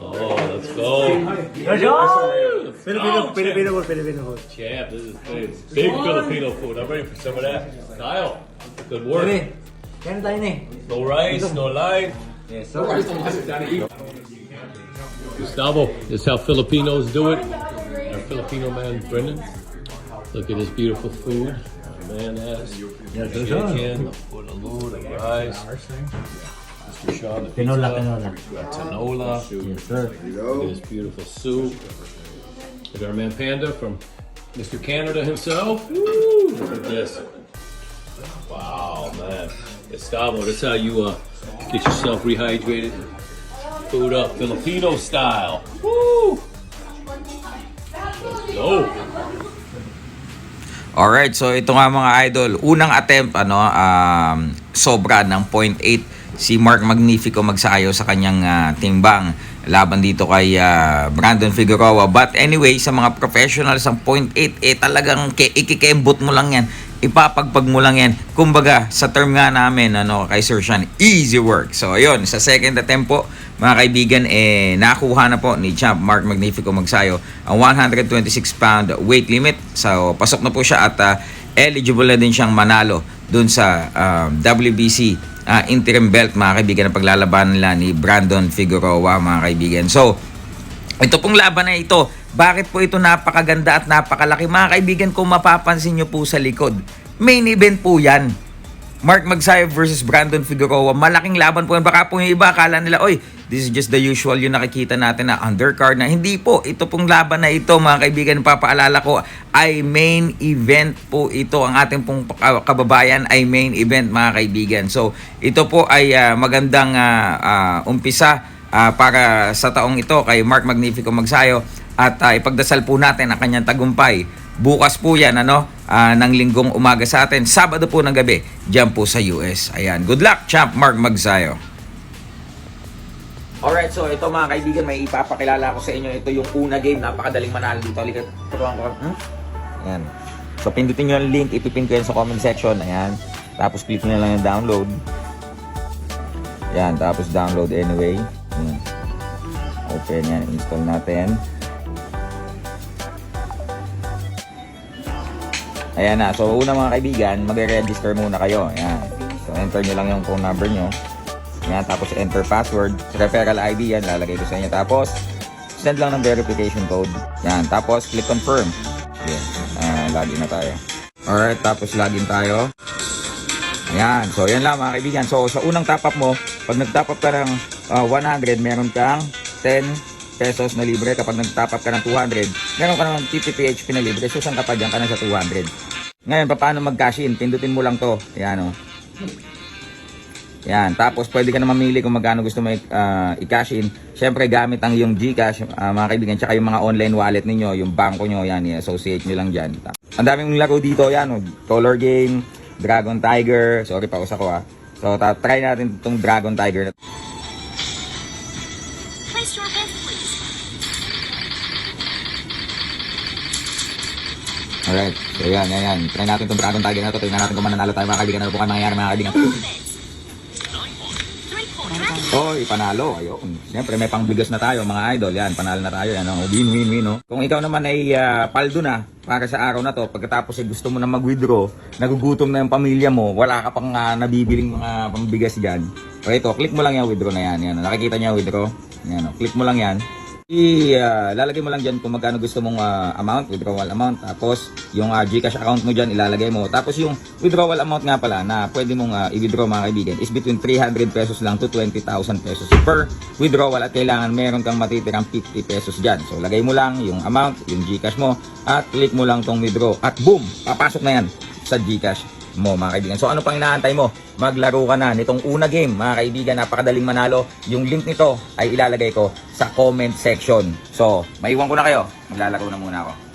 Oh, let's go. Filipino, Filipino food, Filipino food. Champ, this is big, big Filipino food. I'm ready for some of that. Kyle, good work. Pwede. Kaya tayo na eh. No rice, no lime. Yes, sir. Gustavo, this is how Filipinos do it. Our Filipino man, Brendan. Look at this beautiful food. Our man has Yes, sir. chicken, the pulalo, the rice. Mr. Sean, the pizza. Tinola, tinola. Yes, sir. Look at this beautiful soup. Look at our man Panda from Mr. Canada himself. Woo, look at this. Wow, man. Gustavo, that's how you uh, get yourself rehydrated. Food up, Filipino style. Woo! Let's go. Alright, so ito nga mga idol, unang attempt ano, um, sobra ng 0.8 si Mark Magnifico magsayo sa kanyang ah, timbang laban dito kay ah, Brandon Figueroa. But anyway, sa mga professionals ang 0.8 eh talagang ke- ikikembot mo lang yan. Ipapagpag mo lang yan. Kumbaga, sa term nga namin, ano, kay Sir Sean, easy work. So, ayun, sa second attempt po, mga kaibigan, eh, nakuha na po ni Champ Mark Magnifico Magsayo ang 126 pound weight limit. So, pasok na po siya at ah, eligible na din siyang manalo dun sa um, WBC ah, interim belt, mga kaibigan, na paglalaban nila ni Brandon Figueroa, mga kaibigan. So, ito pong laban na ito, bakit po ito napakaganda at napakalaki? Mga kaibigan, kung mapapansin nyo po sa likod, main event po yan. Mark Magsayo versus Brandon Figueroa. Malaking laban po yan. Baka po yung iba, akala nila, oy, this is just the usual yung nakikita natin na undercard na. Hindi po. Ito pong laban na ito, mga kaibigan, papaalala ko, ay main event po ito. Ang ating pong ka- kababayan ay main event, mga kaibigan. So, ito po ay ah, magandang ah, ah, umpisa ah, para sa taong ito kay Mark Magnifico Magsayo at ah, ipagdasal po natin ang kanyang tagumpay. Bukas po yan ano, ah, ng linggong umaga sa atin, Sabado po ng gabi, diyan po sa US. Ayan, good luck Champ Mark Magsayo. Alright, so ito mga kaibigan, may ipapakilala ko sa inyo. Ito yung una game, napakadaling manalo dito. Halika, turuan ko. Hmm? Ayan. So pindutin nyo yung link, ipipin ko yan sa comment section. Ayan. Tapos click nyo lang yung download. Ayan, tapos download anyway. Ayan. Open yan, install natin. Ayan na. So, una mga kaibigan, magre-register muna kayo. Ayan. So, enter nyo lang yung phone number nyo. Ayan. Tapos, enter password. Referral ID yan. Lalagay ko sa inyo. Tapos, send lang ng verification code. Ayan. Tapos, click confirm. Ayan. Uh, login na tayo. Alright. Tapos, login tayo. Ayan. So, yan lang mga kaibigan. So, sa unang top up mo, pag nag-top up ka ng ah, 100, meron kang 10 pesos na libre. Kapag nag-top up ka ng 200, meron ka ng 50 PHP na libre. So, saan ka pa dyan ka na sa 200. Ngayon, paano mag-cash in? Pindutin mo lang to. Ayan o. Yan. Tapos, pwede ka na mamili kung magkano gusto mo ah, i-cash in. Siyempre, gamit ang yung GCash, ah, mga kaibigan, tsaka yung mga online wallet ninyo, yung banko nyo, yan, i-associate nyo lang dyan. Ang daming laro dito, yan, oh. color game, Dragon Tiger. Sorry, paus ako ah. So, try natin itong Dragon Tiger. Alright. So, yan, yan, yan. Try natin itong Dragon Tiger na to. Tingnan natin kung mananalo tayo, mga kaibigan. Ano po ka nangyayari, mga kaibigan. Oy, panalo. Ayun. Siyempre, may pangbigas na tayo, mga idol. Yan, panalo na tayo. Yan, oh. win, win, win. Oh. Kung ikaw naman ay ah, paldo na para sa araw na to, pagkatapos ay gusto mo na mag-withdraw, nagugutom na yung pamilya mo, wala ka pang ah, nabibiling mga pambigas dyan. So, ito, click mo lang yung withdraw na yan. yan. Nakikita niya yung withdraw? Yan, oh. click mo lang yan. I, ah, lalagay mo lang dyan kung magkano gusto mong ah, amount, withdrawal amount. Tapos, yung ah, Gcash account mo dyan, ilalagay mo. Tapos, yung withdrawal amount nga pala na pwede mong ah, i-withdraw mga kaibigan is between 300 pesos lang to 20,000 pesos per withdrawal at kailangan meron kang matitirang 50 pesos dyan. So, lagay mo lang yung amount, yung Gcash mo at click mo lang tong withdraw at boom, papasok na yan sa Gcash mo mga kaibigan. So ano pang inaantay mo? Maglaro ka na nitong una game mga kaibigan. Napakadaling manalo. Yung link nito ay ilalagay ko sa comment section. So, maiwan ko na kayo. Maglalaro na muna ako.